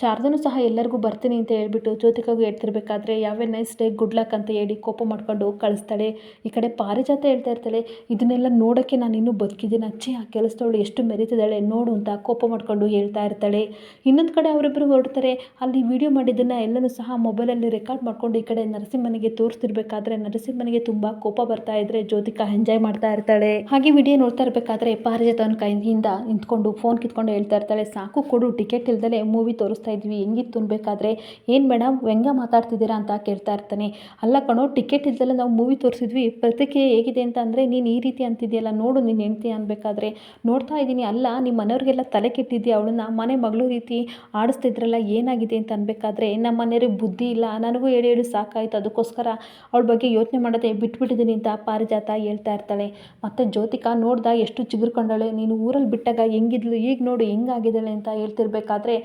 ಶಾರದನೂ ಸಹ ಎಲ್ಲರಿಗೂ ಬರ್ತೀನಿ ಅಂತ ಹೇಳ್ಬಿಟ್ಟು ಜ್ಯೋತಿಕಾಗೂ ಹೇಳ್ತಿರ್ಬೇಕಾದ್ರೆ have a nice day good luck ಅಂತ ಹೇಳಿ ಕೋಪ ಮಾಡ್ಕೊಂಡು ಕಳಿಸ್ತಾಳೆ. ಈ ಕಡೆ ಪಾರಿಜಾತ ಹೇಳ್ತಾ ಇರ್ತಾಳೆ, ಇದನ್ನೆಲ್ಲ ನೋಡೋಕ್ಕೆ ನಾನು ಇನ್ನೂ ಬದುಕಿದ್ದೀನಿ. ಅಚ್ಚಿ, ಆ ಕೆಲಸದವಳು ಎಷ್ಟು ಮೆರೀತಿದ್ದಾಳೆ, ನೋಡು ಅಂತ ಕೋಪ ಮಾಡ್ಕೊಂಡು ಹೇಳ್ತಾ ಇರ್ತಾಳೆ. ಇನ್ನೊಂದು ಕಡೆ ಅವರಿಬ್ಬರು ಹೊರಡ್ತಾರೆ, ಅಲ್ಲಿ ವಿಡಿಯೋ ಮಾಡಿದ್ದನ್ನು ಎಲ್ಲನೂ ಸಹ ಮೊಬೈಲಲ್ಲಿ ರೆಕಾರ್ಡ್ ಮಾಡ್ಕೊಂಡು ಈ ಕಡೆ ನರಸಿಂಹನಿಗೆ ತೋರಿಸ್ತಿರ್ಬೇಕಾದ್ರೆ ನರಸಿಂಹನಿಗೆ ತುಂಬ ಕೋಪ ಬರ್ತಾ ಇದ್ರೆ ಜ್ಯೋತಿಕಾ ಎಂಜಾಯ್ ಮಾಡ್ತಾ ಇರ್ತಾಳೆ. ಹಾಗೆ ವಿಡಿಯೋ ನೋಡ್ತಾ ಇರಬೇಕಾದ್ರೆ ಪಾರಿಜಾತನ ಕೈಯಿಂದ ನಿಂತ್ಕೊಂಡು ಫೋನ್ ಕಿತ್ಕೊಂಡು ಹೇಳ್ತಾ ಇರ್ತಾಳೆ, ಸಾಕು ಕೊಡು ಟಿಕೆಟ್ ಇಲ್ದಲೆ ಮೂವಿ ತೋರಿಸ್ತಾ ಇದ್ವಿ, ಹೆಂಗಿತ್ತು ಅನ್ಬೇಕಾದ್ರೆ, ಏನು ಮೇಡಮ್ ವ್ಯಂಗ್ಯ ಮಾತಾಡ್ತಿದ್ದೀರಾ ಅಂತ ಕೇಳ್ತಾ ಇರ್ತಾನೆ. ಅಲ್ಲ ಕಣೋ, ಟಿಕೆಟ್ ಇದ್ದಲ್ಲ ನಾವು ಮೂವಿ ತೋರಿಸಿದ್ವಿ, ಪ್ರತಿಕ್ರಿಯೆ ಹೇಗಿದೆ ಅಂತ ಅಂದರೆ, ನೀನು ಈ ರೀತಿ ಅಂತಿದೆಯಲ್ಲ, ನೋಡು ನೀನು ಹೆಂಡ್ತಿ ಅನ್ಬೇಕಾದ್ರೆ. ನೋಡ್ತಾ ಇದ್ದೀನಿ, ಅಲ್ಲ ನಿಮ್ಮ ಮನೆಯವ್ರಿಗೆಲ್ಲ ತಲೆ ಕೆಟ್ಟಿದ್ದೆ ಅವಳನ್ನ? ಮನೆ ಮಗಳು ರೀತಿ ಆಡಿಸ್ತಿದ್ರಲ್ಲ ಏನಾಗಿದೆ ಅಂತ ಅನ್ಬೇಕಾದ್ರೆ, ನಮ್ಮ ಮನೆಯವ್ರಿಗೆ ಬುದ್ಧಿ ಇಲ್ಲ, ನನಗೂ ಹೇಳಿ ಹೇಳಿ ಸಾಕಾಯ್ತು, ಅದಕ್ಕೋಸ್ಕರ ಅವಳ ಬಗ್ಗೆ ಯೋಚನೆ ಮಾಡೋದೇ ಬಿಟ್ಬಿಟ್ಟಿದ್ದೀನಿ ಅಂತ ಪಾರಿಜಾತ ಹೇಳ್ತಾ ಇರ್ತಾಳೆ. ಮತ್ತು ಜ್ಯೋತಿಕಾ, ನೋಡ್ದ ಎಷ್ಟು ಚಿಗುರ್ಕೊಂಡಾಳೆ, ನೀನು ಊರಲ್ಲಿ ಬಿಟ್ಟಾಗ ಹೆಂಗಿದ್ಲು, ಈಗ ನೋಡು ಹೆಂಗಾಗಿದ್ದಾಳೆ ಅಂತ ಹೇಳ್ತಿರ್ಬೇಕಾದ್ರೆ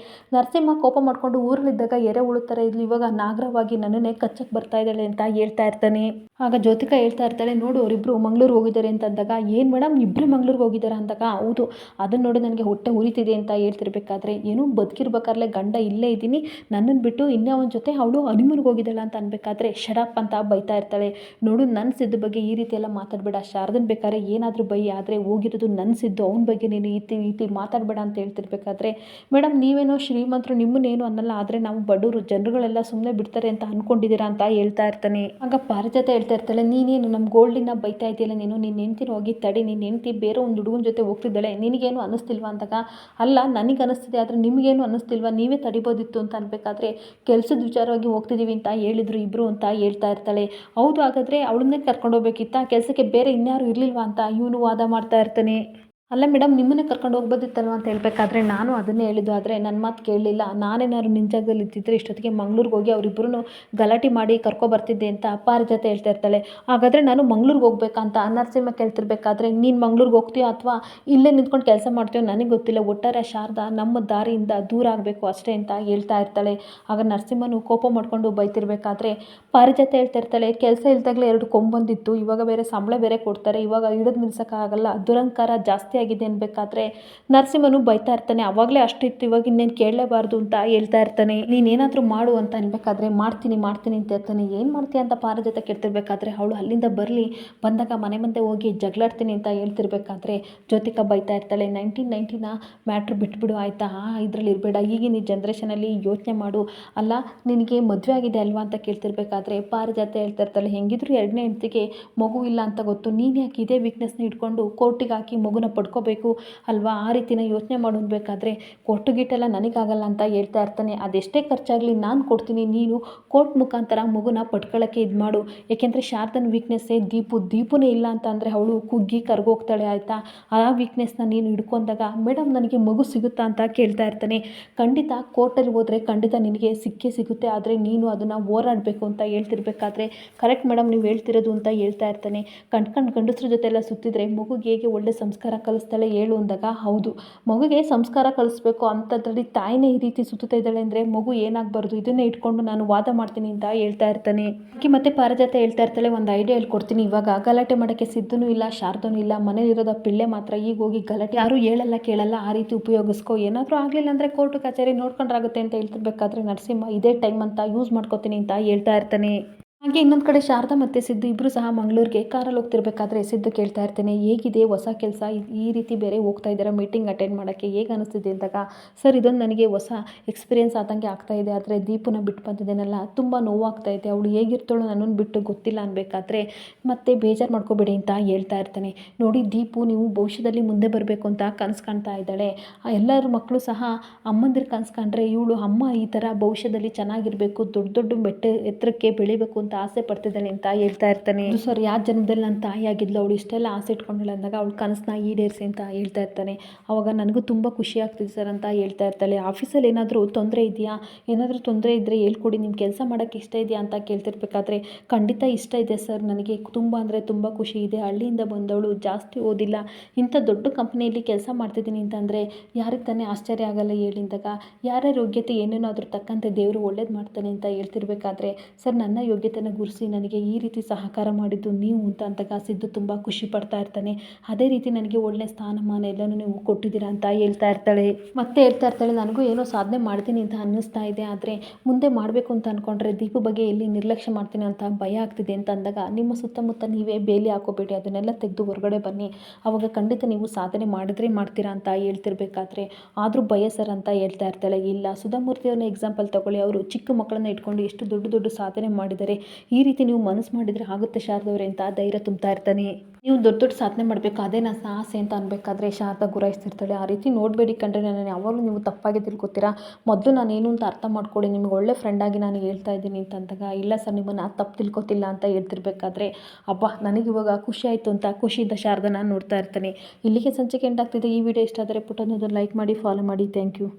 ನರಸಿಂಹ ಕೋಪ ಮಾಡಿಕೊಂಡು ಊರಲ್ಲಿದ್ದಾಗ ಎರೆ ಥರ ಇದ್ಲು ಇವಾಗ ನಾಗರವಾಗಿ ನನ್ನನ್ನೇ ಕಚ್ಚಕ್ಕೆ ಬರ್ತಾ ಇದ್ದಾಳೆ ಅಂತ ಹೇಳ್ತಾ ಇರ್ತಾನೆ. ಆಗ ಜ್ಯೋತಿಕಾ ಹೇಳ್ತಾ ಇರ್ತಾಳೆ, ನೋಡು ಅವರಿಬ್ಬರು ಮಂಗ್ಳೂರಿಗೆ ಹೋಗಿದ್ದಾರೆ ಅಂತ ಅಂದಾಗ ಏನು ಮೇಡಮ್ ಇಬ್ಬರು ಮಂಗ್ಳೂರಿಗೆ ಹೋಗಿದ್ದಾರೆ ಅಂದಾಗ? ಹೌದು ಅದನ್ನು ನೋಡಿ ನನಗೆ ಹೊಟ್ಟೆ ಉರಿತಿದೆ ಅಂತ ಹೇಳ್ತಿರ್ಬೇಕಾದ್ರೆ. ಏನು ಬದುಕಿರ್ಬೇಕಾದ್ರೆ ಗಂಡ ಇಲ್ಲೇ ಇದ್ದೀನಿ. ನನ್ನನ್ನು ಬಿಟ್ಟು ಇನ್ನೂ ಅವನ ಜೊತೆ ಅವಳು ಹನಿಮೂರ್ಗೆ ಹೋಗಿದ್ದಾಳೆ ಅಂತ ಅನ್ಬೇಕಾದ್ರೆ ಶಡಪ್ ಅಂತ ಬೈತಾ ಇರ್ತಾಳೆ. ನೋಡು ನನ್ನ ಸಿದ್ದು ಬಗ್ಗೆ ಈ ರೀತಿ ಎಲ್ಲ ಮಾತಾಡಬೇಡ. ಶಾರದನ್ ಬೇಕಾದ್ರೆ ಏನಾದರೂ ಬೈ, ಆದರೆ ಹೋಗಿರೋದು ನನ್ನ ಸಿದ್ದು. ಅವನ ಬಗ್ಗೆ ನೀನು ಈ ರೀತಿ ಮಾತಾಡಬೇಡ ಅಂತ ಹೇಳ್ತಿರ್ಬೇಕಾದ್ರೆ ಮೇಡಮ್ ನೀವೇನೋ ಶ್ರೀಮಂತರು ನಿಮ್ಮನ್ನೇನು ಅನ್ನಲ್ಲ, ಆದರೆ ನಾವು ಬಡವರು, ಜನರುಗಳೆಲ್ಲ ಸುಮ್ಮನೆ ಬಿಡ್ತಾರೆ ಅಂತ ಅಂದ್ಕೊಂಡಿದ್ದೀರಾ ಅಂತ ಹೇಳ್ತಾ ಇರ್ತಾನೆ. ಆಗ ಪಾರಿಜಾತ ಹೇಳ್ತಾ ಇರ್ತಾಳೆ, ನೀನೇನು ನಮ್ಮ ಗೋಲ್ಡಿನ ಬೈತಾ ಇದೆಯಲ್ಲ ನೀನು ನಿನ್ನ ಹೆಂಡ್ತಿನ ಹೋಗಿ ತಡಿ ನಿನ್ನ ಹೆಂಡ್ತಿ ಬೇರೆ ಒಂದು ಹುಡುಗನ ಜೊತೆ ಹೋಗ್ತಿದ್ದಾಳೆ, ನಿನಗೇನು ಅನ್ನಿಸ್ತಿಲ್ವಾ ಅಂದಾಗ, ಅಲ್ಲ, ನನಗೆ ಅನ್ನಿಸ್ತಿದೆ, ಆದರೆ ನಿಮಗೇನು ಅನ್ನಿಸ್ತಿಲ್ವಾ, ನೀವೇ ತಡಿಬೋದಿತ್ತು ಅಂತ ಅನ್ಬೇಕಾದ್ರೆ ಕೆಲಸದ ವಿಚಾರವಾಗಿ ಹೋಗ್ತಿದ್ದೀವಿ ಅಂತ ಹೇಳಿದ್ರು ಇಬ್ಬರು ಅಂತ ಹೇಳ್ತಾ ಇರ್ತಾಳೆ. ಹೌದು, ಹಾಗಾದರೆ ಅವಳನ್ನೇ ಕರ್ಕೊಂಡು ಹೋಗ್ಬೇಕಿತ್ತ? ಕೆಲಸಕ್ಕೆ ಬೇರೆ ಇನ್ಯಾರು ಇರಲಿಲ್ವಾ ಅಂತ ಇವನು ವಾದ ಮಾಡ್ತಾ ಇರ್ತಾನೆ. ಅಲ್ಲ ಮೇಡಮ್, ನಿಮ್ಮನ್ನೇ ಕರ್ಕೊಂಡು ಹೋಗ್ಬೋದಿತ್ತಲ್ವ ಅಂತ ಹೇಳಬೇಕಾದ್ರೆ ನಾನು ಅದನ್ನೇ ಹೇಳಿದ್ದು. ಆದರೆ ನನ್ನ ಮಾತು ಕೇಳಲಿಲ್ಲ. ನಾನೇನಾದ್ರು ನಿನ್ನ ಜಾಗದಲ್ಲಿ ಇದ್ದಿದ್ದರೆ ಇಷ್ಟೊತ್ತಿಗೆ ಮಂಗ್ಳೂರಿಗೆ ಹೋಗಿ ಅವರಿಬ್ಬರೂ ಗಲಾಟೆ ಮಾಡಿ ಕರ್ಕೊಬರ್ತಿದ್ದೆ ಅಂತ ಪಾರಿಜಾತ ಹೇಳ್ತಾ ಇರ್ತಾಳೆ. ಹಾಗಾದರೆ ನಾನು ಮಂಗ್ಳೂರಿಗೆ ಹೋಗ್ಬೇಕಂತ ನರಸಿಂಹ ಕೇಳ್ತಿರ್ಬೇಕಾದ್ರೆ ನೀನು ಮಂಗ್ಳೂರಿಗೆ ಹೋಗ್ತೀಯೋ ಅಥವಾ ಇಲ್ಲೇ ನಿಂತ್ಕೊಂಡು ಕೆಲಸ ಮಾಡ್ತೀಯೋ ನನಗೆ ಗೊತ್ತಿಲ್ಲ. ಒಟ್ಟಾರೆ ಶಾರದಾ ನಮ್ಮ ದಾರಿಯಿಂದ ದೂರ ಆಗಬೇಕು ಅಷ್ಟೇ ಅಂತ ಹೇಳ್ತಾ ಇರ್ತಾಳೆ. ಆಗ ನರಸಿಂಹನು ಕೋಪ ಮಾಡಿಕೊಂಡು ಬೈತಿರ್ಬೇಕಾದ್ರೆ ಪಾರಿಜಾತ ಹೇಳ್ತಾ ಇರ್ತಾಳೆ, ಕೆಲಸ ಇಲ್ದಾಗಲೇ ಎರಡು ಕೊಂಬಂದಿತ್ತು ಇವಾಗ ಬೇರೆ ಸಂಬಳ ಬೇರೆ ಕೊಡ್ತಾರೆ. ಇವಾಗ ಹಿಡಿದು ನಿಲ್ಸೋಕ್ಕಾಗಲ್ಲ. ದುರಂಕಾರ ಜಾಸ್ತಿ ಆಗಿದೆ ಅನ್ಬೇಕಾದ್ರೆ ನರಸಿಂಹನು ಬೈತಾ ಇರ್ತಾನೆ. ಅವಾಗಲೇ ಅಷ್ಟಿತ್ತು ಇವಾಗ ಇನ್ನೇನು ಕೇಳಲೇಬಾರ್ದು ಅಂತ ಹೇಳ್ತಾ ಇರ್ತಾನೆ. ನೀನೇನಾದರೂ ಮಾಡು ಅಂತ ಅನ್ಬೇಕಾದ್ರೆ ಮಾಡ್ತೀನಿ ಮಾಡ್ತೀನಿ ಅಂತ ಹೇಳ್ತಾನೆ. ಏನು ಮಾಡ್ತೀಯ ಅಂತ ಪಾರ ಜೊತೆ ಕೆಡ್ತಿರ್ಬೇಕಾದ್ರೆ ಅವಳು ಅಲ್ಲಿಂದ ಬರಲಿ, ಬಂದಾಗ ಮನೆ ಮುಂದೆ ಹೋಗಿ ಜಗಳಾಡ್ತೀನಿ ಅಂತ ಹೇಳ್ತಿರ್ಬೇಕಾದ್ರೆ ಜ್ಯೋತಿಕಾ ಬೈತಾ ಇರ್ತಾಳೆ. ನೈನ್ಟೀನ್ ನೈಂಟಿನ ಮ್ಯಾಟ್ರ್ ಬಿಟ್ಬಿಡು, ಆಯಿತಾ? ಇದರಲ್ಲಿ ಇರಬೇಡ. ಈಗಿನ ಈ ಜನ್ರೇಷನಲ್ಲಿ ಯೋಚನೆ ಮಾಡು. ಅಲ್ಲ, ನಿನಗೆ ಮದುವೆ ಆಗಿದೆ ಅಲ್ವಾ ಅಂತ ಕೇಳ್ತಿರ್ಬೇಕಾದ್ರೆ ಪಾರಿಜಾತ ಹೇಳ್ತಾ ಇರ್ತಾಳೆ. ಹೆಂಗಿದ್ರು ಎರಡನೇ ಹೆಂಡತಿಗೆ ಮಗು ಇಲ್ಲ ಅಂತ ಗೊತ್ತು. ನೀನು ಯಾಕೆ ಇದೇ ವೀಕ್ನೆಸ್ನ ಇಟ್ಕೊಂಡು ಕೋರ್ಟಿಗೆ ಹಾಕಿ ಮಗುನ ಪಡ್ಕೋಬೇಕು ಅಲ್ವಾ? ಆ ರೀತಿನ ಯೋಚನೆ ಮಾಡೋದ್ಬೇಕಾದ್ರೆ ಕೊಟ್ಟು ಗಿಟ್ಟೆಲ್ಲ ನನಗಾಗಲ್ಲ ಅಂತ ಹೇಳ್ತಾ ಇರ್ತಾನೆ. ಅದೆಷ್ಟೇ ಖರ್ಚಾಗಲಿ ನಾನು ಕೊಡ್ತೀನಿ, ನೀನು ಕೋರ್ಟ್ ಮುಖಾಂತರ ಮಗುನ ಪಟ್ಕೊಳ್ಳೋಕ್ಕೆ ಇದು ಮಾಡು. ಏಕೆಂದರೆ ಶಾರದನ್ ವೀಕ್ನೆಸ್ಸೇ ದೀಪು, ದೀಪುನೇ ಇಲ್ಲ ಅಂತ ಅಂದರೆ ಅವಳು ಕುಗ್ಗಿ ಕರ್ಗೋಗ್ತಾಳೆ ಆಯಿತಾ? ಆ ವೀಕ್ನೆಸ್ನ ನೀನು ಹಿಡ್ಕೊಂಡಾಗ ಮೇಡಮ್ ನನಗೆ ಮಗು ಸಿಗುತ್ತಾ ಅಂತ ಕೇಳ್ತಾ ಇರ್ತಾನೆ. ಖಂಡಿತ ಕೋರ್ಟಲ್ಲಿ ಹೋದರೆ ಖಂಡಿತ ನಿನಗೆ ಸಿಕ್ಕೇ ಸಿಗುತ್ತೆ. ಆದರೆ ನೀನು ಅದನ್ನು ಹೋರಾಡಬೇಕು ಅಂತ ಹೇಳ್ತಿರ್ಬೇಕಾದ್ರೆ ಕರೆಕ್ಟ್ ಮೇಡಮ್ ನೀವು ಹೇಳ್ತಿರೋದು ಅಂತ ಹೇಳ್ತಾ ಇರ್ತಾನೆ. ಕಂಡ್ಕಂಡು ಗಂಡಸ್ರ ಜೊತೆ ಎಲ್ಲ ಸುತ್ತಿದ್ರೆ ಮಗುಗೆ ಹೇಗೆ ಒಳ್ಳೆ ಸಂಸ್ಕಾರ ಕಲಿಸ್ತಾಳೆ ಹೇಳು ಅಂದಾಗ, ಹೌದು, ಮಗುಗೆ ಸಂಸ್ಕಾರ ಕಳಿಸ್ಬೇಕು ಅಂಥದ್ರಲ್ಲಿ ತಾಯಿನೇ ಈ ರೀತಿ ಸುತ್ತಾ ಇದ್ದಾಳೆ ಅಂದರೆ ಮಗು ಏನಾಗಬಾರ್ದು? ಇದನ್ನೇ ಇಟ್ಕೊಂಡು ನಾನು ವಾದ ಮಾಡ್ತೀನಿ ಅಂತ ಹೇಳ್ತಾ ಇರ್ತಾನೆ. ಅಕ್ಕಿ ಮತ್ತೆ ಪಾರಜಾತ ಹೇಳ್ತಾ ಇರ್ತಾಳೆ, ಒಂದು ಐಡಿಯಾ ಹೇಳ್ಕೊಡ್ತೀನಿ ಇವಾಗ. ಗಲಾಟೆ ಮಾಡೋಕ್ಕೆ ಸಿದ್ಧನೂ ಇಲ್ಲ ಶಾರದನೂ ಇಲ್ಲ. ಮನೇಲಿರೋದ ಪಿಳ್ಳೆ ಮಾತ್ರ, ಈಗ ಹೋಗಿ ಗಲಾಟೆ ಯಾರು ಹೇಳಲ್ಲ, ಕೇಳಲ್ಲ, ಆ ರೀತಿ ಉಪಯೋಗಿಸ್ಕೋ. ಏನಾದರೂ ಆಗಲಿಲ್ಲ ಅಂದರೆ ಕೋರ್ಟು ಕಚೇರಿ ನೋಡ್ಕೊಂಡ್ರಾಗುತ್ತೆ ಅಂತ ಹೇಳ್ತಿರ್ಬೇಕಾದ್ರೆ ನರಸಿಂಹ, ಇದೇ ಟೈಮ್ ಅಂತ ಯೂಸ್ ಮಾಡ್ಕೋತೀನಿ ಅಂತ ಹೇಳ್ತಾ ಇರ್ತಾನೆ. ಹಾಗೆ ಇನ್ನೊಂದು ಕಡೆ ಶಾರದಾ ಮತ್ತು ಸಿದ್ದು ಇಬ್ಬರು ಸಹ ಮಂಗಳೂರಿಗೆ ಕಾರಲ್ಲಿ ಹೋಗ್ತಿರ್ಬೇಕಾದ್ರೆ ಸಿದ್ದು ಕೇಳ್ತಾ ಇರ್ತೇನೆ. ಹೇಗಿದೆ? ಹೊಸ ಕೆಲಸ? ಈ ರೀತಿ ಬೇರೆ ಹೋಗ್ತಾ ಇದ್ದಾರೆ? ಮೀಟಿಂಗ್ ಅಟೆಂಡ್ ಮಾಡೋಕ್ಕೆ ಹೇಗೆ ಅನಿಸ್ತಿದೆ ಅಂದಾಗ, ಸರ್, ಇದೊಂದು ನನಗೆ ಹೊಸ ಎಕ್ಸ್ಪೀರಿಯೆನ್ಸ್ ಆದಂಗೆ ಆಗ್ತಾ ಇದೆ. ಆದರೆ ದೀಪನ ಬಿಟ್ಟು ಬಂದಿದ್ದೇನಲ್ಲ? ತುಂಬ ನೋವಾಗ್ತಾ ಇದೆ. ಅವಳು ಹೇಗಿರ್ತಾಳೋ ನನ್ನನ್ನು ಬಿಟ್ಟು ಗೊತ್ತಿಲ್ಲ ಅನ್ಬೇಕಾದ್ರೆ ಮತ್ತೆ ಬೇಜಾರು ಮಾಡ್ಕೋಬೇಡಿ ಅಂತ ಹೇಳ್ತಾ ಇರ್ತಾನೆ. ನೋಡಿ ದೀಪು, ನೀವು ಭವಿಷ್ಯದಲ್ಲಿ ಮುಂದೆ ಬರಬೇಕು ಅಂತ ಕನಸು ಕಾಣ್ತಾ ಇದ್ದಾಳೆ. ಎಲ್ಲರ ಮಕ್ಕಳು ಸಹ ಅಮ್ಮಂದಿರು ಕನಸು ಕಂಡ್ರೆ, ಇವಳು ಅಮ್ಮ ಈ ಥರ ಭವಿಷ್ಯದಲ್ಲಿ ಚೆನ್ನಾಗಿರಬೇಕು. ದೊಡ್ಡ ದೊಡ್ಡ ಬೆಟ್ಟ ಎತ್ತರಕ್ಕೆ ಬೆಳಿಬೇಕು ಅಂತ ಆಸೆ ಪಡ್ತಿದ್ದಾಳೆ ಅಂತ ಹೇಳ್ತಾ ಇರ್ತಾನೆ. ಸರ್ ಯಾವ ಜನ್ಮದಲ್ಲಿ ನನ್ನ ತಾಯಿ ಆಗಿದ್ಲು, ಅವಳು ಇಷ್ಟೆಲ್ಲ ಆಸೆ ಇಟ್ಕೊಂಡಿಲ್ಲ ಅಂದಾಗ ಅವಳು ಕನಸನ್ನ ಈಡೇರಿಸಿ ಅಂತ ಹೇಳ್ತಾ ಇರ್ತಾನೆ. ಅವಾಗ ನನಗೂ ತುಂಬ ಖುಷಿ ಆಗ್ತಿದೆ ಸರ್ ಅಂತ ಹೇಳ್ತಾ ಇರ್ತಾಳೆ. ಆಫೀಸಲ್ಲಿ ಏನಾದರೂ ತೊಂದರೆ ಇದೆಯಾ? ಏನಾದರೂ ತೊಂದರೆ ಇದ್ದರೆ ಹೇಳ್ಕೊಡಿ ನಿಮ್ಮ ಕೆಲಸ ಮಾಡೋಕ್ಕೆ ಇಷ್ಟ ಇದೆಯಾ ಅಂತ ಕೇಳ್ತಿರ್ಬೇಕಾದ್ರೆ ಖಂಡಿತ ಇಷ್ಟ ಇದೆ ಸರ್. ನನಗೆ ತುಂಬ ಅಂದರೆ ತುಂಬ ಖುಷಿ ಇದೆ. ಹಳ್ಳಿಯಿಂದ ಬಂದವಳು ಜಾಸ್ತಿ ಓದಿಲ್ಲ. ಇಂಥ ದೊಡ್ಡ ಕಂಪ್ನಿಯಲ್ಲಿ ಕೆಲಸ ಮಾಡ್ತಿದ್ದೀನಿ ಅಂತಂದರೆ ಯಾರಿಗೆ ತಾನೇ ಆಶ್ಚರ್ಯ ಆಗಲ್ಲ ಹೇಳಿದಾಗ ಯಾರ್ಯಾರ ಯೋಗ್ಯತೆ ಏನೇನಾದರೂ ತಕ್ಕಂತೆ ದೇವರು ಒಳ್ಳೇದು ಮಾಡ್ತಾನೆ ಅಂತ ಹೇಳ್ತಿರ್ಬೇಕಾದ್ರೆ ಸರ್ ನನ್ನ ಯೋಗ್ಯತೆನ ಗುರಿಸಿ ನನಗೆ ಈ ರೀತಿ ಸಹಕಾರ ಮಾಡಿದ್ದು ನೀವು ಅಂತ ಅಂದಾಗ ಸಿದ್ದು ತುಂಬ ಖುಷಿ ಪಡ್ತಾ ಇರ್ತಾನೆ. ಅದೇ ರೀತಿ ನನಗೆ ಒಳ್ಳೆ ಸ್ಥಾನಮಾನ ಎಲ್ಲನೂ ನೀವು ಕೊಟ್ಟಿದ್ದೀರಾ ಅಂತ ಹೇಳ್ತಾ ಇರ್ತಾಳೆ. ಮತ್ತೆ ಹೇಳ್ತಾ ಇರ್ತಾಳೆ, ನನಗೂ ಏನೋ ಸಾಧನೆ ಮಾಡ್ತೀನಿ ಅಂತ ಅನ್ನಿಸ್ತಾ ಇದೆ. ಆದರೆ ಮುಂದೆ ಮಾಡಬೇಕು ಅಂತ ಅಂದ್ಕೊಂಡ್ರೆ ದೀಪ ಬಗ್ಗೆ ಎಲ್ಲಿ ನಿರ್ಲಕ್ಷ್ಯ ಮಾಡ್ತೀನಿ ಅಂತ ಭಯ ಆಗ್ತಿದೆ ಅಂತ ಅಂದಾಗ, ನಿಮ್ಮ ಸುತ್ತಮುತ್ತ ನೀವೇ ಬೇಲಿ ಹಾಕೋಬೇಡಿ. ಅದನ್ನೆಲ್ಲ ತೆಗೆದು ಹೊರಗಡೆ ಬನ್ನಿ. ಅವಾಗ ಖಂಡಿತ ನೀವು ಸಾಧನೆ ಮಾಡಿದ್ರೆ ಮಾಡ್ತೀರಾ ಅಂತ ಹೇಳ್ತಿರ್ಬೇಕಾದ್ರೆ. ಆದರೂ ಭಯ ಸರ್ ಅಂತ ಹೇಳ್ತಾ ಇರ್ತಾಳೆ. ಇಲ್ಲ, ಸುಧಾಮೂರ್ತಿಯವ್ರನ್ನ ಎಕ್ಸಾಂಪಲ್ ತಗೊಳ್ಳಿ. ಅವರು ಚಿಕ್ಕ ಮಕ್ಕಳನ್ನ ಇಟ್ಕೊಂಡು ಎಷ್ಟು ದೊಡ್ಡ ದೊಡ್ಡ ಸಾಧನೆ ಮಾಡಿದ್ದಾರೆ. ಈ ರೀತಿ ನೀವು ಮನಸ್ಸು ಮಾಡಿದರೆ ಆಗುತ್ತೆ ಶಾರದವ್ರೆ ಅಂತ ಧೈರ್ಯ ತುಂಬ್ತಾ ಇರ್ತಾನೆ. ನೀವು ದೊಡ್ಡ ದೊಡ್ಡ ಸಾಧನೆ ಮಾಡಬೇಕು, ಅದೇ ನಾನು ಆಸೆ ಅಂತ ಅನ್ಬೇಕಾದ್ರೆ ಶಾರದಾ ಗುರಾಯಿಸ್ತಿರ್ತಾಳೆ. ಆ ರೀತಿ ನೋಡಬೇಡಿ ಕಂಡ್ರೆ ನಾನು ಯಾವಾಗಲೂ ನೀವು ತಪ್ಪಾಗಿ ತಿಳ್ಕೊತೀರಾ ಮೊದಲು ನಾನು ಏನು ಅಂತ ಅರ್ಥ ಮಾಡ್ಕೊಳ್ಳಿ ನಿಮ್ಗೆ ಒಳ್ಳೆ ಫ್ರೆಂಡಾಗಿ ನಾನು ಹೇಳ್ತಾ ಇದ್ದೀನಿ ಅಂತಂದಾಗ, ಇಲ್ಲ ಸರ್, ನಿಮ್ಮನ್ನು ತಪ್ಪು ತಿಳ್ಕೊತಿಲ್ಲ ಅಂತ ಹೇಳ್ತಿರ್ಬೇಕಾದ್ರೆ, ಅಬ್ಬಾ, ನನಗೆ ಇವಾಗ ಖುಷಿ ಆಯಿತು ಅಂತ ಖುಷಿಯಿಂದ ಶಾರದನ ನೋಡ್ತಾ ಇರ್ತಾನೆ. ಇಲ್ಲಿಗೆ ಸಂಚಿಕೆ ಎಂಟಾಗ್ತಿದೆ ಈ ವಿಡಿಯೋ ಇಷ್ಟ ಆದರೆ ಪುಟ್ಟದೊಂದು ಲೈಕ್ ಮಾಡಿ ಫಾಲೋ ಮಾಡಿ. Thank you